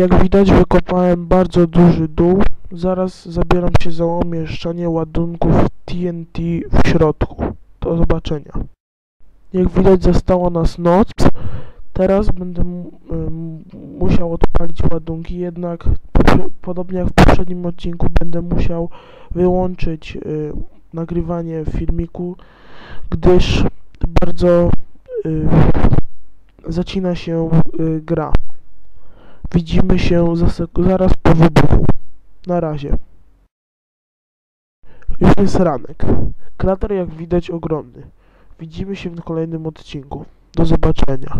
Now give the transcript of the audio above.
Jak widać wykopałem bardzo duży dół. Zaraz zabieram się za umieszczanie ładunków TNT w środku. Do zobaczenia. Jak widać została nas noc. Teraz będę musiał odpalić ładunki, jednak podobnie jak w poprzednim odcinku będę musiał wyłączyć y, nagrywanie filmiku, gdyż bardzo y, zacina się y, gra. Widzimy się zaraz po wybuchu. Na razie. Już jest ranek. Krater jak widać ogromny. Widzimy się w kolejnym odcinku. Do zobaczenia.